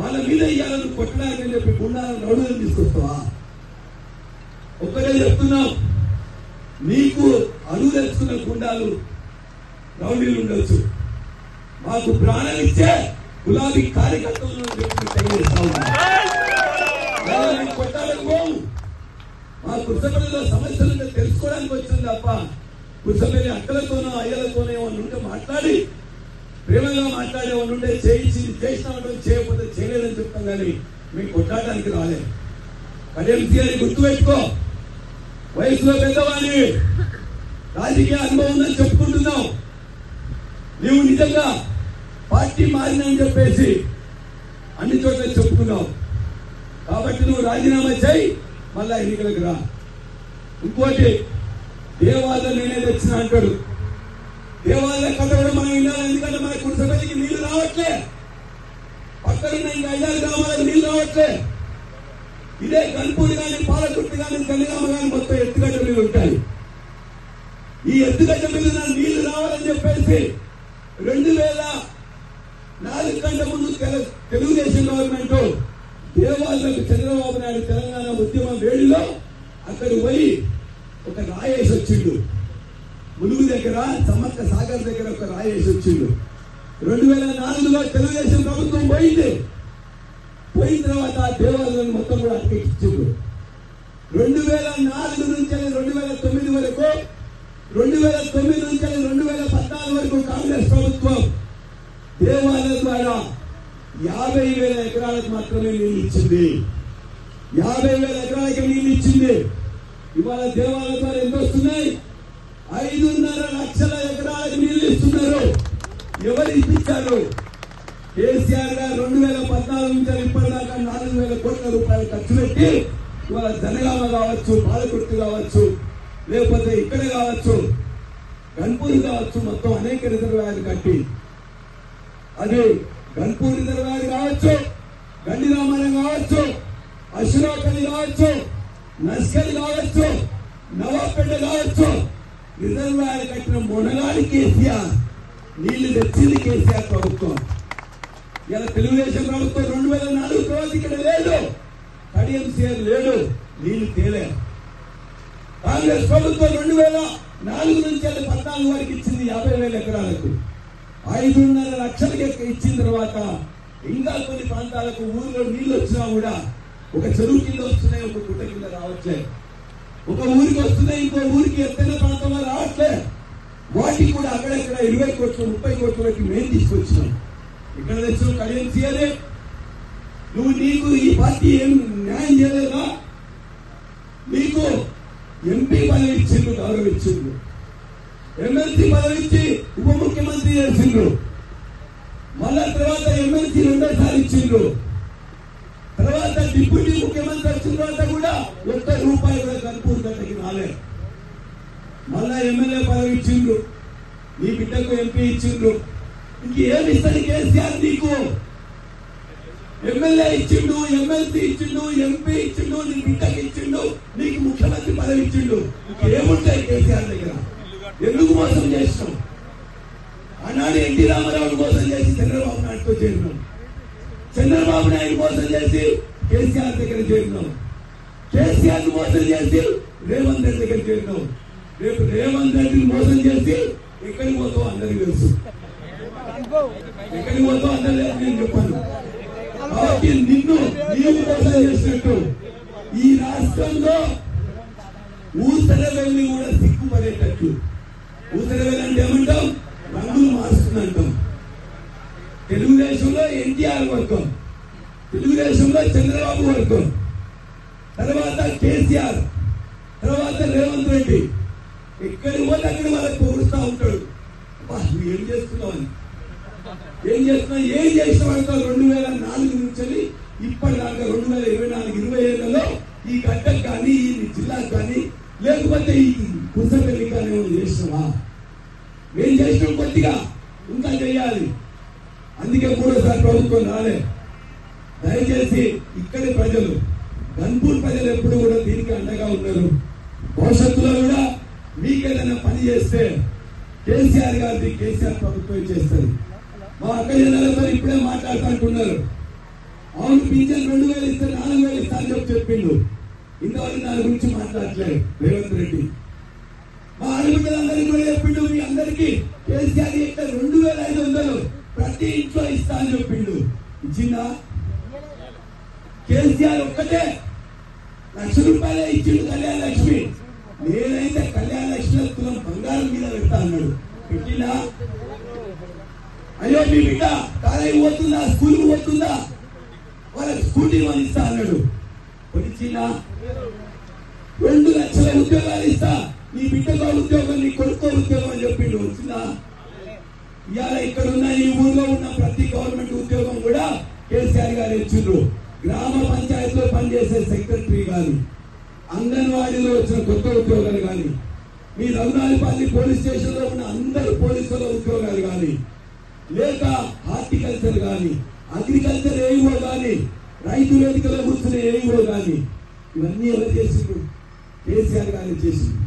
వాళ్ళ మీద ఇయ్యాలని కొట్టడానికి అని చెప్పి గుండాలను నడుదని తీసుకొస్తావా? ఒక్కడే చెప్తున్నాం. నీకు అరువు తెచ్చుకున్న గుండాలు రౌడీలు ఉండొచ్చు. మాకు ప్రాణం ఇచ్చే గులాబీ కార్యకర్తలు చెప్పి మా కుర్సపల్లిలో సమస్యలు తెలుసుకోవడానికి వచ్చింది తప్ప కుర్సపల్లి అక్కలతోనో అయ్యలతోనో ఏమన్నా ఉంటే మాట్లాడి ప్రేమగా మాట్లాడే వాళ్ళు ఉంటే చేయించి చేసినామంటే చేయకపోతే చేయలేదని చెప్తాం కానీ మీకు కొట్లాడడానికి రాలేదు. కడియం అని గుర్తుపెట్టుకో. వయసులో పెద్దవాడిని రాజకీయ అనుభవం ఉందని చెప్పుకుంటున్నావు. నీవు నిజంగా పార్టీ మారినని చెప్పేసి అన్ని చోట్ల చెప్పుకున్నావు. కాబట్టి నువ్వు రాజీనామా చేయి మళ్ళా ఎన్నికలకు రా. ఇంకోటి దేవాలయం నేనే తెచ్చిన అంటాడు. దేవాలయ కథ కూడా మనం వినాలి. ఎందుకంటే మన కుటుంబానికి నీళ్ళు రావట్లే. పక్కన ఇంకా ఐదారు గ్రామాలకు నీళ్ళు రావట్లే. ఇదే గన్పూడి కానీ పాలకుర్తి కానీ కలిగామ కానీ మొత్తం ఎత్తుగడ్డ మీద ఉంటాయి. ఈ ఎత్తుగడ్డ మీద నా నీళ్ళు రావాలని చెప్పేసి రెండు వేల నాలుగు గంటల ముందు తెలుగుదేశం గవర్నమెంట్ దేవాలయాలకు చంద్రబాబు నాయుడు తెలంగాణ ఉద్యమం వేడిలో అక్కడికి పోయి ఒక రాయేసి వచ్చిండు. ములుగు దగ్గర సమ్మక్క సాగర్ దగ్గర ఒక రాయేసి వచ్చిండు. రెండు వేల నాలుగులో తెలుగుదేశం ప్రభుత్వం పోయింది. పోయిన తర్వాత ఆ దేవాలయాన్ని మొత్తం కూడా అటకెక్కించిండు రెండు వేల నాలుగు నుంచి రెండు వేల తొమ్మిది వరకు రెండు వేల తొమ్మిది నుంచి రెండు వేల పద్నాలుగు వరకు కాంగ్రెస్ ప్రభుత్వం దేవాలయం ద్వారా యాభై వేల ఎకరాలకు మాత్రమే నీళ్ళు ఇచ్చింది. యాభై వేల ఎకరాలకి నీళ్ళు ఇచ్చింది. ఇవాళ దేవాలయం ద్వారా ఎంత వస్తున్నాయి? ఐదు ఎవరు ఇప్పించారు? కేసీఆర్ గారు రెండు వేల పద్నాలుగు నుంచి ఇప్పటిదాకా నాలుగు వేల కోట్ల రూపాయలు ఖర్చు పెట్టి ఇవాళ జనగామ కావచ్చు పాలకుర్తి కావచ్చు లేకపోతే ఇక్కడ కావచ్చు గన్పూర్ కావచ్చు మొత్తం అనేక రిజర్వాయర్లు కట్టి. అది గన్పూర్ రిజర్వాయర్ కావచ్చు గండి రామాయణం కావచ్చు అశ్వరాకలి కావచ్చు నస్కలి కావచ్చు నవాపేట కావచ్చు రిజర్వాయర్ కట్టిన మొనగాడి కేసీఆర్. నీళ్ళు తెచ్చింది కేసీఆర్ ప్రభుత్వం. ఇలా తెలుగుదేశం ప్రభుత్వం రెండు వేల నాలుగు తర్వాత ఇక్కడ లేదు కడియంసీఆర్ లేడు నీళ్ళు తేలే. కాంగ్రెస్ ప్రభుత్వం రెండు వేల నాలుగు నుంచి వెళ్ళి పద్నాలుగు వరకు ఇచ్చింది యాభై వేల ఎకరాలకు. ఐదున్నర లక్షలకి ఇచ్చిన తర్వాత ఇంకా కొన్ని ప్రాంతాలకు ఊరిలో నీళ్ళు వచ్చినా కూడా ఒక చెరువు కింద వస్తున్నాయి ఒక గుట్ట కింద రావట్లే. ఒక ఊరికి వస్తున్నాయి ఇంకో ఊరికి ఎత్తైన ప్రాంతంలో రావట్లే. వాటికి కూడా అక్కడక్కడ ఇరవై కోట్లు ముప్పై కోట్ల వరకు మేము తీసుకొచ్చినాం. ఇక్కడ తెచ్చిన కళ్యాణ్ సీఆర్ఏ? నువ్వు నీకు ఈ పార్టీ ఏం న్యాయం చేయలేదా? నీకు ఎంపీ పదవి ఇచ్చిండ్రు గౌరవ ఇచ్చిండ్రు. ఎమ్మెల్సీ పదవి ఇచ్చి ఉప ముఖ్యమంత్రి చేసిండ్రు. మళ్ళా తర్వాత ఎమ్మెల్సీ రెండోసారి ఇచ్చిండ్రు. తర్వాత డిప్యూటీ ముఖ్యమంత్రి వచ్చిన తర్వాత కూడా ఒక్క రూపాయి కూడా కనుపూర్ గంటకి రాలేదు. మళ్ళా ఎమ్మెల్యే పదవి ఇచ్చిండ్రు. నీ బిడ్డకు ఎంపీ ఇచ్చిండ్రు. ఇంకేం ఇస్తాడు కేసీఆర్ నీకు? ఎమ్మెల్యే ఇచ్చిండు ఎమ్మెల్సీ ఇచ్చిండు ఎంపీ ఇచ్చిండు నీ బిడ్డకి ఇచ్చిండు నీకు ముఖ్యమంత్రి పదవి ఇచ్చిండు. ఏముంటాయి కేసీఆర్ దగ్గర? ఎందుకు మోసం చేసినాం ఆనాడు ఎన్టీ రామారావు మోసం చేసి చంద్రబాబు నాయుడుతో చేరినాం. చంద్రబాబు నాయుడు మోసం చేసి కేసీఆర్ దగ్గర చేరినాం. కేసీఆర్ మోసం చేసి రేవంత్ రెడ్డి దగ్గర చేరినాం. రేపు రేవంత్ రెడ్డిని మోసం చేసి ఎక్కడికి పోతావు అందరికి తెలుసు. ఎక్కడికి పోతావు అందరికీ నేను చెప్పాను. కాబట్టి నిన్ను నీవు మోసం చేసినట్టు ఈ రాష్ట్రంలో ఊసర వెళ్ళి కూడా సిగ్గుపడేటట్టు. ఊసర వెళ్ళి అంటే ఏమంటాం? రంగులు మారుస్తుందంటాం తెలుగుదేశంలో ఎన్టీఆర్ వర్గం తెలుగుదేశంలో చంద్రబాబు వర్గం తర్వాత కేసీఆర్ తర్వాత రేవంత్ రెడ్డి. ఎక్కడికి పోతే అక్కడ వాళ్ళకి పొగుడుతూ ఉంటాడు. నువ్వు ఏం చేస్తున్నావు అని. ఏం చేస్తున్నావు? ఏం చేసిన రెండు వేల నాలుగు నుంచి ఇప్పటిదాకా రెండు వేల ఇరవై నాలుగు ఇరవై ఏళ్ళలో ఈ గడ్డకు కానీ ఈ జిల్లాకు కానీ లేకపోతే ఈ కుసపల్లి కానీ ఏమైనా చేసినావా? ఏం చేసినాం కొద్దిగా? ఇంకా చేయాలి. అందుకే మూడోసారి ప్రభుత్వం రాలే. దయచేసి ఇక్కడి ప్రజలు గన్పూర్ ప్రజలు ఎప్పుడు కూడా దీనికి అండగా ఉన్నారు భవిష్యత్తులో కూడా మీకేదైనా పని చేస్తే కేసీఆర్ గారిది కేసీఆర్ ప్రభుత్వం చేస్తారు మా అక్క జనాలు ఇప్పుడే మాట్లాడుతుంటున్నారు. అవును పింఛన్ రెండు వేలు ఇస్తే నాలుగు వేలు ఇస్తా అని చెప్పి చెప్పిండు. ఇంతవరకు దాని గురించి మాట్లాడలేదు రేవంత్ రెడ్డి. మా ఆడబిడ్డలందరికీ కూడా చెప్పిండు మీ అందరికీ కేసీఆర్ ఇక్కడ రెండు వేల ఐదు వందలు ప్రతి ఇంట్లో ఇస్తా అని చెప్పిండు. ఇచ్చిందా? కేసీఆర్ ఒక్కటే లక్ష రూపాయలే ఇచ్చిండు కళ్యాణ లక్ష్మి పెట్టినా అయ్యో మీ బిడ్డ కాలేజీ పోతుందా? స్కూల్కి పోతుందా? వాళ్ళకి స్కూటీ వాళ్ళు ఇస్తా అన్నాడు. కొనిచ్చిందా రెండు లక్షల ఉద్యోగాలు ఇస్తా. నీ బిడ్డకో ఉద్యోగం నీ కొడుకో ఉద్యోగం అని చెప్పిండు. వచ్చిందా? ఇవాళ ఇక్కడ ఉన్న ఈ ఊర్లో ఉన్న ప్రతి గవర్నమెంట్ ఉద్యోగం కూడా కేసీఆర్ గారు ఇచ్చిండ్రు. గ్రామ పంచాయతీలో పనిచేసే సెక్రటరీ కానీ అంగన్వాడీలో వచ్చిన కొత్త ఉద్యోగాలు కానీ మీ రఘునాథపల్లి పోలీస్ స్టేషన్లో ఉన్న అందరు పోలీసుల ఉద్యోగాలు కానీ లేక హార్టికల్చర్ కానీ అగ్రికల్చర్ ఏవో కానీ రైతు వేదికలో కూర్చునే ఏవో కానీ ఇవన్నీ ఎవరు చేసిండ్రు? కేసీఆర్ గారు చేసిండ్రు.